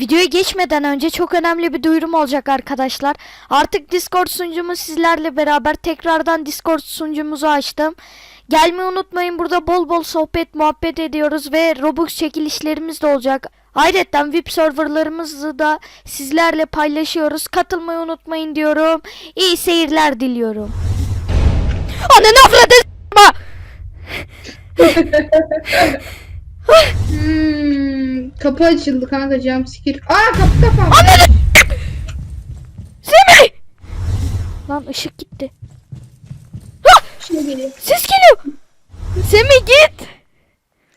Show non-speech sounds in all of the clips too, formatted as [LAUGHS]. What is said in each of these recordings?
videoya geçmeden önce çok önemli bir duyurum olacak arkadaşlar. Artık Discord sunucumu sizlerle beraber tekrardan Discord sunucumuzu açtım. Gelmeyi unutmayın burada bol bol sohbet muhabbet ediyoruz ve Robux çekilişlerimiz de olacak. Ayrıca VIP serverlarımızı da sizlerle paylaşıyoruz. Katılmayı unutmayın diyorum. İyi seyirler diliyorum. Ananı avradı s**ma! [LAUGHS] Hmm, kapı açıldı kanka jumpscare. Aa kapı kapandı. Ananı Semih! Lan ışık gitti. Bir şey geliyor. Ses geliyor. Semih git.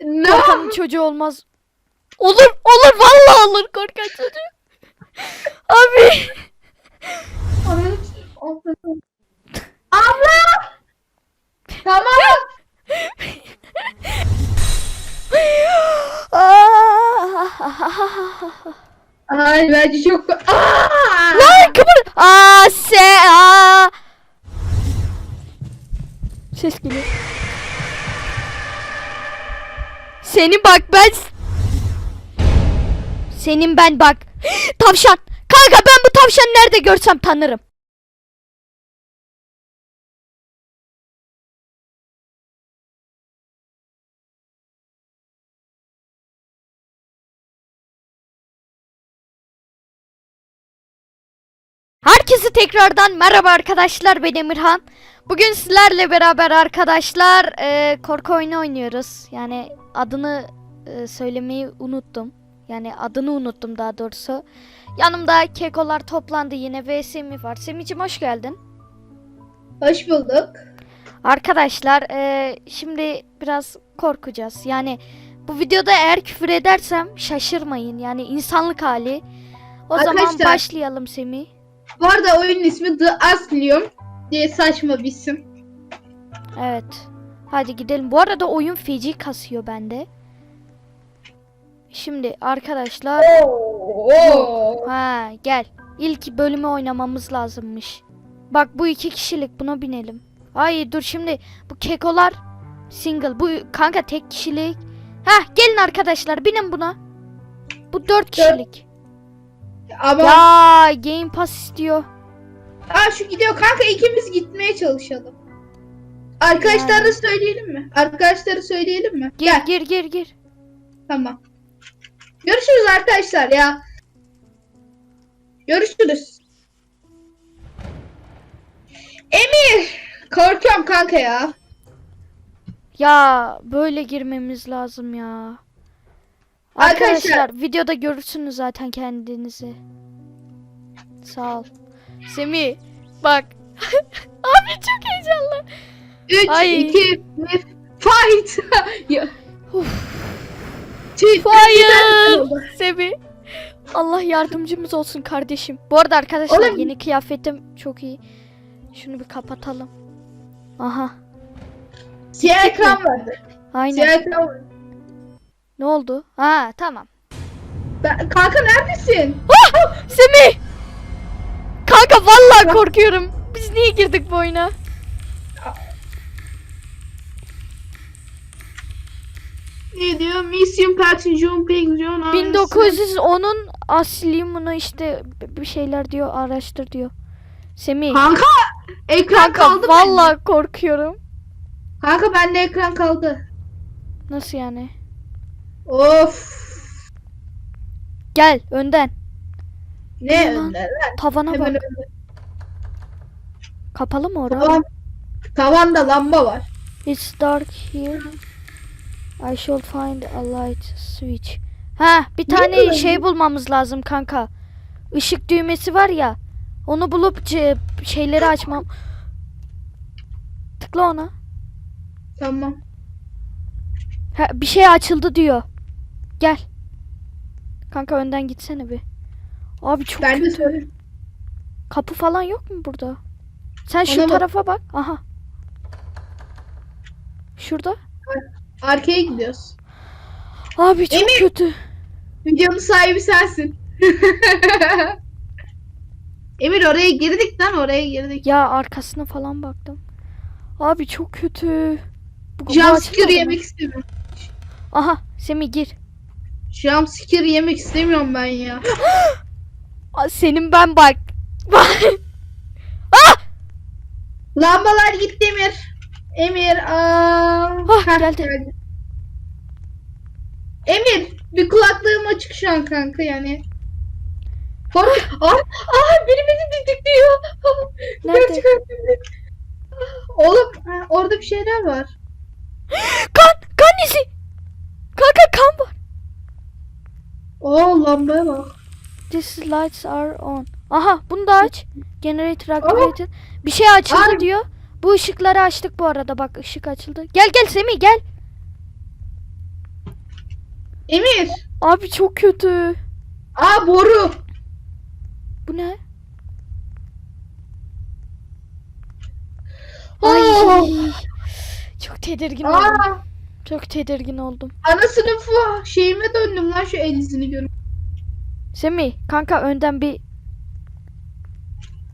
Ne? Korkanın çocuğu olmaz. Olur olur vallahi olur korkan çocuğu. Abi. Abla! Tamam. [LAUGHS] Ay bence çok... Aa! Lan kıpır. Aa se aa. Ses geliyor. Seni bak ben Senin ben bak. [GASPS] Tavşan. Kanka ben bu tavşanı nerede görsem tanırım. Tekrardan merhaba arkadaşlar ben Emirhan. Bugün sizlerle beraber arkadaşlar e, korku oyunu oynuyoruz. Yani adını e, söylemeyi unuttum. Yani adını unuttum daha doğrusu. Yanımda kekolar toplandı yine ve Semih var. Semih'cim hoş geldin. Hoş bulduk. Arkadaşlar e, şimdi biraz korkacağız. Yani bu videoda eğer küfür edersem şaşırmayın. Yani insanlık hali. O zaman Arkadaşlar- başlayalım Semih. Bu arada oyunun ismi The Asylum diye saçma bir isim. Evet. Hadi gidelim. Bu arada oyun feci kasıyor bende. Şimdi arkadaşlar Oo. ha gel. İlk bölümü oynamamız lazımmış. Bak bu iki kişilik buna binelim. Ay dur şimdi bu kekolar single. Bu kanka tek kişilik. Ha gelin arkadaşlar binin buna. Bu dört kişilik. Ama Ya Game Pass istiyor. Aa şu gidiyor kanka ikimiz gitmeye çalışalım. Arkadaşlara söyleyelim mi? Arkadaşlara söyleyelim mi? Gir Gel. gir gir gir. Tamam. Görüşürüz arkadaşlar ya. Görüşürüz. Emir. Korkuyorum kanka ya. Ya böyle girmemiz lazım ya. Arkadaşlar- Arkadaşlar videoda görürsünüz zaten kendinizi. Sağ ol. Semih bak. [LAUGHS] Abi çok heyecanlı. 3, Ay. 2, 1, fight. [LAUGHS] Ya. Uf. Hayır. Semih. Allah yardımcımız olsun kardeşim. Bu arada arkadaşlar Oğlum- yeni kıyafetim çok iyi. Şunu bir kapatalım. Aha. Siyah ekran vardı. Aynen. Siyah ekran vardı. Ne oldu? Ha tamam. Ben, kanka neredesin? Ah! Semih! Kanka vallahi korkuyorum. Biz niye girdik bu oyuna? Ne diyor? Mission Pattern Jumping John 1910'un aslimini işte bir şeyler diyor araştır diyor. Semih Kanka ekran kanka kaldı bende. vallahi korkuyorum. Kanka bende ekran kaldı. Nasıl yani? Of. Gel önden. Ne Ulan. önde lan? Tavana Hemen bak. önde. Kapalı mı orası? Tavan, tavanda lamba var. It's dark here. I should find a light switch. Ha, bir Ne tane böyle? şey bulmamız lazım kanka. Işık düğmesi var ya. Onu bulup şeyleri açmam. Tıkla ona. Tamam. Ha, bir şey açıldı diyor. Gel. Kanka önden gitsene bir. Abi çok Ben de kötü. söyleyeyim. Kapı falan yok mu burada? Sen şu Ona bak. tarafa bak. Aha. Şurada. Arkaya gidiyoruz. Abi çok Emir. kötü. Videonun sahibi sensin. [LAUGHS] Emir oraya girdik lan oraya girdik. Ya arkasına falan baktım. Abi çok kötü. Jumpscare yemek istemiyorum. Aha Semih gir. Jumpscare yemek istemiyorum ben ya. [GASPS] Senin ben bak. [LAUGHS] Lambalar gitti Emir. Emir aa. Hah, Heh, geldi. Emir bir kulaklığım açık şu an kanka yani. Kork aa, aa biri beni didikliyor. [LAUGHS] Nerede? Gerçekten. Oğlum orada bir şeyler var. [GASPS] kan! Kan izi! Kanka kan var. Oo lambaya bak. These lights are on. Aha bunu da aç. Generator activated. Bir şey açıldı Ay. diyor. Bu ışıkları açtık bu arada bak ışık açıldı. Gel gel Semih gel. Emir. Abi çok kötü. Aa boru. Bu ne? Ay. Çok tedirgin oldum. Çok tedirgin oldum. ana sınıfı şeyime döndüm lan şu el izini görüp. Semih kanka önden bir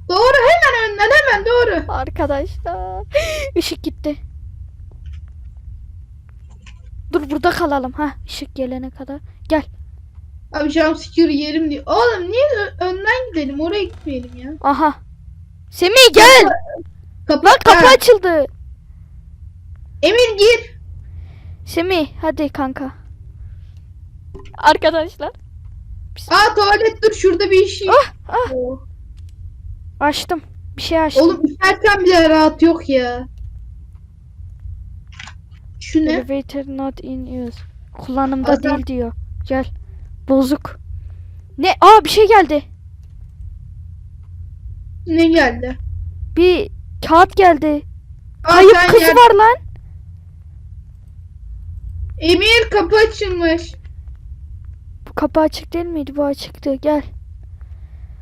Doğru hemen önden hemen doğru. arkadaşlar. [GASPS] Işık gitti. Dur burada kalalım ha ışık gelene kadar. Gel. Abi jumpscare yerim diyor. Oğlum niye ö- önden gidelim oraya gitmeyelim ya. Aha. Semih gel. Kapı, Lan kapı Ha, açıldı. Emir gir. Semih hadi kanka. Arkadaşlar. Aa tuvalet dur şurada bir iş. Ah, ah. Açtım. Bir şey açtım. Oğlum içerken bile rahat yok ya. Şu ne? Elevator not in use. Kullanımda Adam- değil diyor. Gel. Bozuk. Ne? Aa bir şey geldi. Ne geldi? Bir kağıt geldi. Aa, Kayıp kızı gel. var lan. Emir kapı açılmış. Kapı açık değil miydi? Bu açıktı. Gel.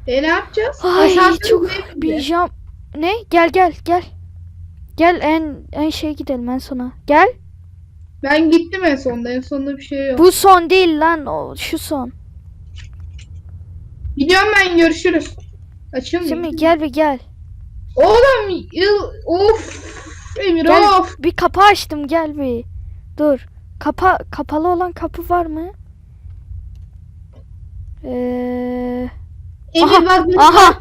E ne yapacağız? Ay Asansör çok bir jam. Ne? Gel gel gel. Gel en en şey gidelim en sona. Gel. Ben gittim en sonunda. En sonunda bir şey yok. Bu son değil lan. O şu son. Gidiyorum ben görüşürüz. Açılmıyor. Şimdi gel bir gel. Oğlum yıl of. Emir Gel. of. Bir kapı açtım gel bir. Dur. Kapa kapalı olan kapı var mı? Ee, Emir Aha, bak. aha.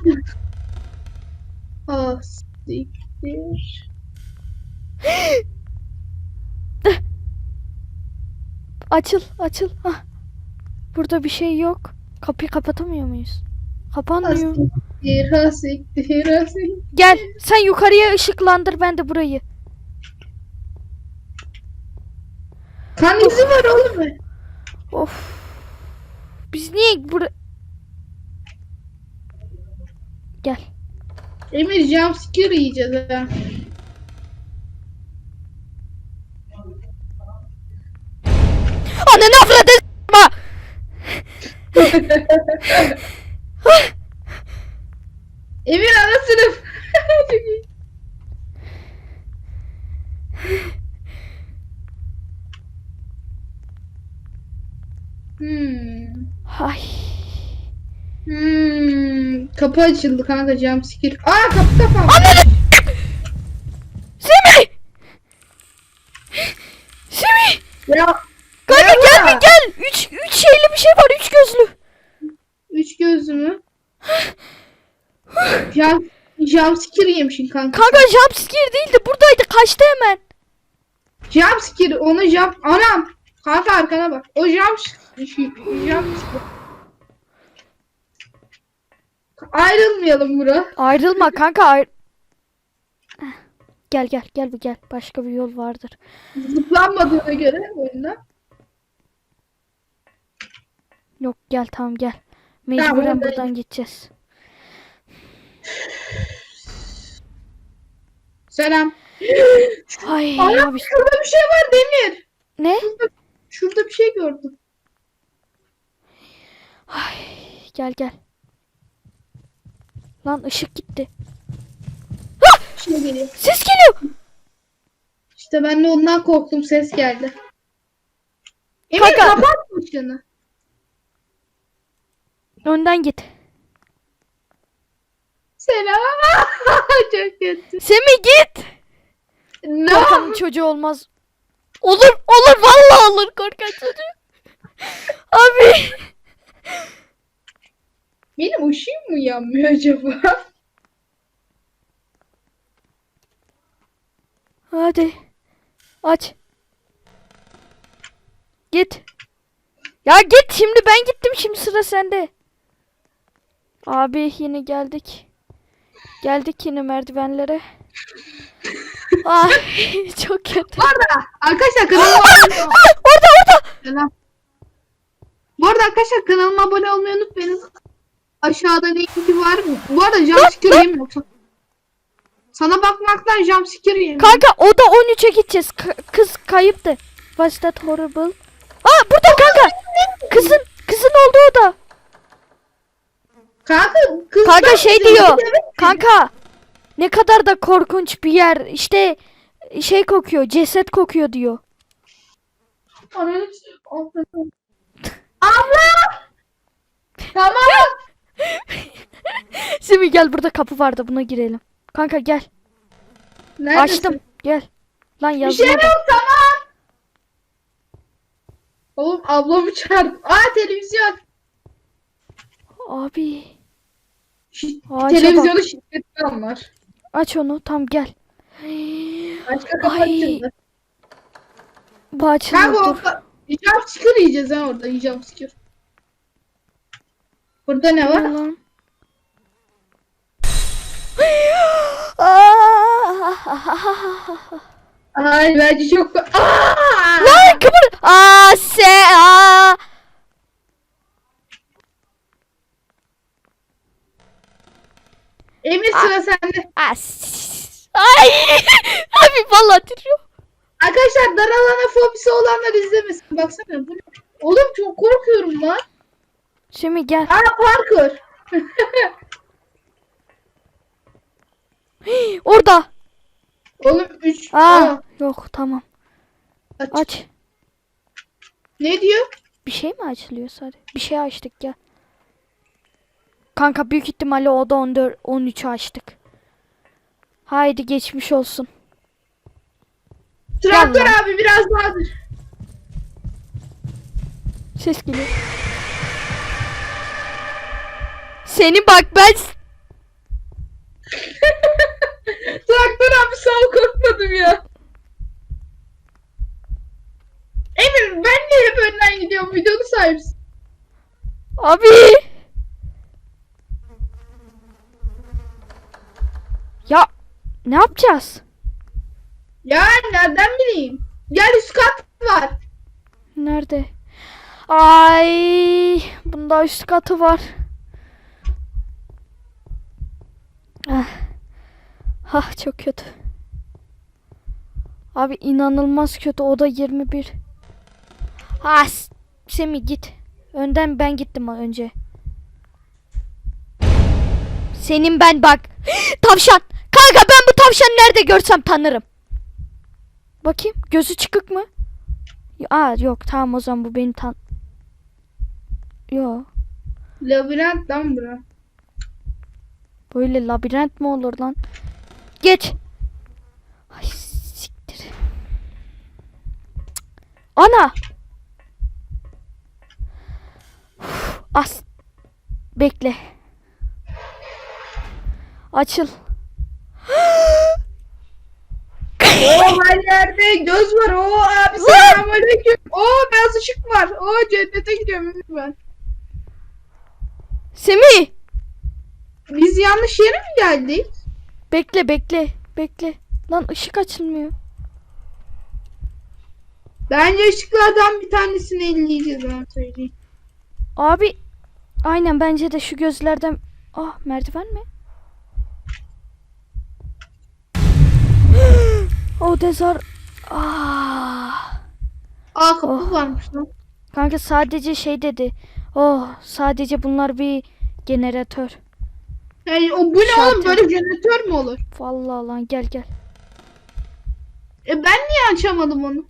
Ah siktir. [GASPS] açıl açıl. Hah. Burada bir şey yok. Kapıyı kapatamıyor muyuz? Kapanmıyor. Siktir, ha siktir, ha siktir. Gel sen yukarıya ışıklandır ben de burayı. Kan izi var oğlum. Of. Biz niye bura... Gel. Emir jumpscare yiyeceğiz ha. Ananı avradı s**ma! [LAUGHS] Emir ana sınıf. Çok iyi. Hmm. Ay. Hmm. Kapı açıldı kanka jumpscare. Aa kapı kapandı. Semih! Semih! Ya Kanka Ya. gel bir gel. Üç, üç şeyli bir şey var. Üç gözlü. üç gözlü mü? [GASPS] Jump, jumpscare yemişsin kanka. Kanka jumpscare değildi. Buradaydı. Kaçtı hemen. Jumpscare onu jump anam. Kanka arkana bak. O jump jumpscare. Ayrılmayalım bura. Ayrılma kanka. Ayr... Gel gel gel bir gel. Başka bir yol vardır. Zıplanmadığına göre oyunda. Yok gel tamam gel. Mecburen buradayım. buradan gideceğiz. Selam. Ay Anam abi. şurada bir şey var Demir. Ne? Şurada, şurada bir şey gördüm. Ay gel gel. Lan ışık gitti. Şey geliyor. Ses geliyor. İşte ben de ondan korktum ses geldi. Emir Kanka. kapat ışığını. Önden git. Selam. [LAUGHS] Çok kötü. Semih git. Ne? Korkanın çocuğu olmaz. Olur olur vallahi olur korkan çocuğu. [LAUGHS] Abi. Benim ışığım mı yanmıyor acaba? Hadi. Aç. Git. Ya git şimdi ben gittim şimdi sıra sende. Abi yine geldik. Geldik yine merdivenlere. [LAUGHS] Ay [LAUGHS] çok kötü. Bu arada arkadaşlar kanalıma abone ol- orada orada. Selam. Bu arada arkadaşlar kanalıma abone olmayı unutmayın. Aşağıda linki var mı? Bu arada jumpscare yemiyorum yoksa. Sana bakmaktan jumpscare yemiyorum. Kanka o da 13'e gideceğiz. K- kız kayıptı. Was that horrible? Aa burada kanka. Kızın kızın oldu o da. Kanka kız Kanka şey diyor. Kanka ne kadar da korkunç bir yer. İşte şey kokuyor. Ceset kokuyor diyor. Abla! Tamam. [LAUGHS] Şimdi gel burada kapı vardı buna girelim. Kanka gel. Neredesin? Açtım. Gel. Lan Bir şey yok tamam. Oğlum ablamı çağırdı. Aa televizyon. Abi. Şi- Ağaca televizyonu şiddetten var. Aç onu. Tam gel. Başka açıldı. Bu açılıyor. Kanka Dur. orada jumpscare yiyeceğiz ha orada jumpscare. Burada ne var? Ay bence çok... Aa! Lan kıpır. Aa se aa. Emir sıra sende. Aa, s- Ay. [LAUGHS] Abi vallahi titriyor. Arkadaşlar dar alana fobisi olanlar izlemesin. Baksana bu ne? Oğlum çok korkuyorum lan. Şimdi gel. Aa parkur. Orada. Oğlum 3. Aa yok tamam. aç. Aç. Ne diyor? Bir şey mi açılıyor sadece? Bir şey açtık ya. Kanka büyük ihtimalle o da 14 13'ü açtık. Haydi geçmiş olsun. Traktör abi biraz daha dur. Ses geliyor. Seni bak ben Traktör [LAUGHS] abi sağ ol korkmadım ya. Emir ben niye hep önden gidiyorum? Videonun sahibisin. abi. Ya ne yapacağız? Ya nereden bileyim? Gel üst kat var. Nerede? Ay, bunda üst katı var. Ah. Ah çok kötü. Abi inanılmaz kötü. O da 21. Ha, s- Semih git. Önden ben gittim önce. Senin ben bak. [GASPS] Tavşan. Kanka ben bu tavşanı nerede görsem tanırım. Bakayım gözü çıkık mı? Aa yok tamam o zaman bu beni tan... Yo Labirent lan bura. böyle labirent mi olur lan? Geç. Ay siktir. Ana. Uf, As. Bekle. Açıl. Oo her yerde göz var. Oo abi selamünaleyküm. Oo beyaz ışık var. Oo cennete gidiyorum ben. Semih. Biz yanlış yere mi geldik? Bekle bekle. Bekle. Lan ışık açılmıyor. Bence ışıklardan bir tanesini elleyeceğiz ben söyleyeyim. Abi aynen bence de şu gözlerden ah merdiven mi? [GASPS] o dezar ah Aa kapı Oh. varmış lan. kanka sadece şey dedi. Oh sadece bunlar bir jeneratör. Yani, o, bu ne Şalter. oğlum böyle jeneratör mü olur? Vallahi lan gel gel. E ben niye açamadım onu?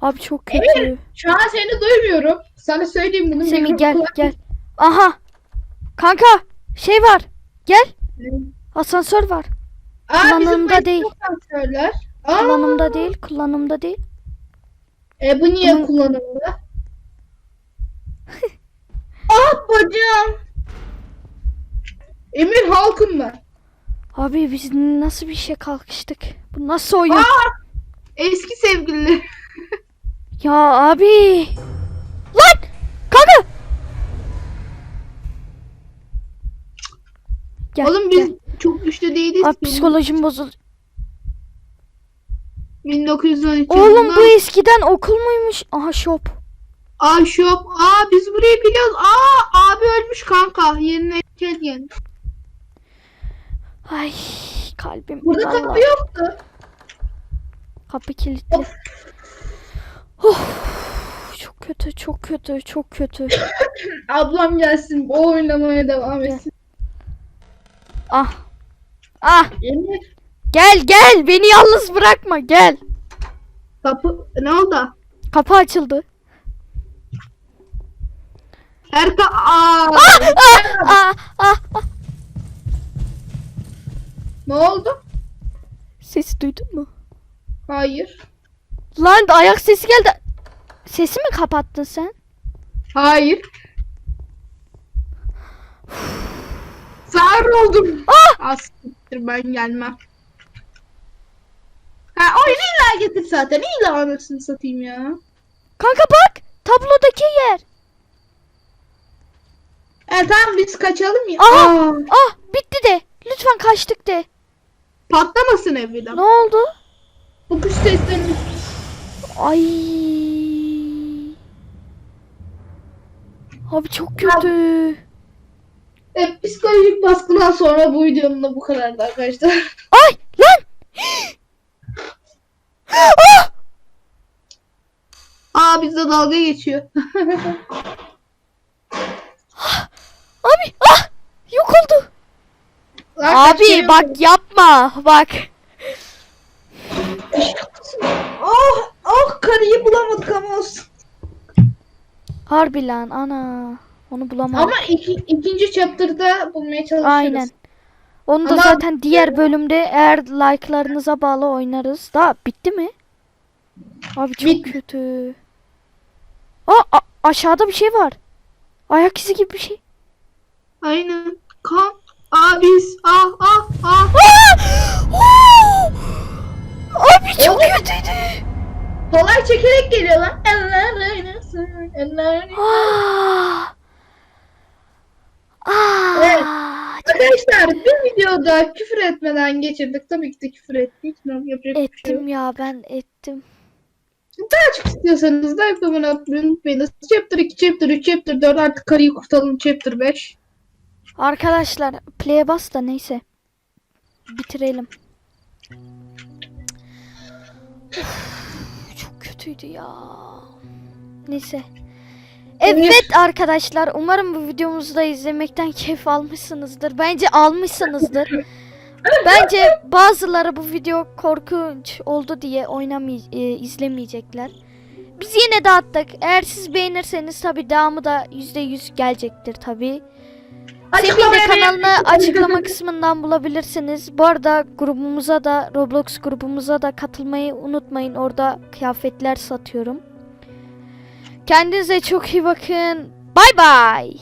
Abi çok kötü. Şu an seni duymuyorum. Sana söyleyeyim bunu. Semih gel gel. Aha. Kanka şey var. Gel. Asansör var. Aa, Kullanımda değil. asansörler. Aa, Kullanımda değil, kullanımda değil. E bu niye Bunun- kullanıldı? Ah bacım. Emir halkım ben. Abi biz nasıl bir işe kalkıştık? Bu nasıl oyun? Aa! Eski sevgililer. [LAUGHS] Ya abi. Lan! Kanka! Gel, Oğlum biz gel. çok güçlü değiliz. Abi ki. psikolojim bozuldu. 1913 Oğlum yılında. bu eskiden okul muymuş? Aha shop. Aa şop. Aa biz burayı biliyoruz. Aa abi ölmüş kanka. Yerine heykel gelmiş. Ay kalbim. Burada vallahi. kapı yoktu. Kapı kilitli. Of, çok kötü, çok kötü, çok kötü. [COUGHS] Ablam gelsin. O oynamaya devam etsin. Ah. Ah, Emir. gel gel, beni yalnız bırakma, gel. Kapı. Ne oldu? Kapı açıldı. Erka. Aa. Ah, ah, ah, ah. Ne oldu? Sesi duydun mu? Hayır. Lan ayak sesi geldi. Sesi mi kapattın sen? Hayır. Sağır oldum. Ah! Asiktir ben gelmem. Ha oyunu illa getir zaten. İlla anasını satayım ya. Kanka bak, tablodaki yer. E tamam biz kaçalım ya. Aha! Aa, Ah, bitti de. Lütfen kaçtık de. patlamasın evden. Ne oldu? Bu kuş seslerini. Ay. Abi çok kötü. E, psikolojik baskıdan sonra bu videonun da bu kadardı arkadaşlar. [LAUGHS] Ay lan. ah! Aa bizde dalga geçiyor. [LAUGHS] Abi ah! Yok oldu. Lan Abi kaçıyor. bak yapma. Bak. Oh, oh karıyı bulamadık ama olsun. Harbi lan ana. Onu bulamadım. Ama iki, ikinci chapter'da bulmaya çalışırız. Aynen. Onu da Ama- zaten diğer bölümde eğer like'larınıza bağlı oynarız. Da bitti mi? Abi çok Bitti. kötü. Aa, a- aşağıda bir şey var. Ayak izi gibi bir şey. Aynen. Kan. Aa biz. Ah ah ah. Aa! Abi çok kötüydü. Kolay çekerek geliyor lan. Eller oynasın. Eller. Ah! Ah! Evet. Arkadaşlar bir videoda küfür etmeden geçirdik. Tabii ki de küfür ettik. Ne yapacak bir şey yok. Ettim ya ben ettim. Daha çok istiyorsanız da abone olmayı unutmayın. Chapter 2, Chapter 3, Chapter 4 artık karıyı kurtaralım Chapter 5. Arkadaşlar play'e bas da neyse. Bitirelim. Of, çok kötüydü ya. Neyse. Evet arkadaşlar umarım bu videomuzu da izlemekten keyif almışsınızdır. Bence almışsınızdır. Bence bazıları bu video korkunç oldu diye oynamay e, izlemeyecekler. Biz yine de attık. Eğer siz beğenirseniz tabi devamı da %100 gelecektir tabi. Semih'in de kanalını açıklama [LAUGHS] kısmından bulabilirsiniz. Bu arada grubumuza da Roblox grubumuza da katılmayı unutmayın. Orada kıyafetler satıyorum. Kendinize çok iyi bakın. Bay bay.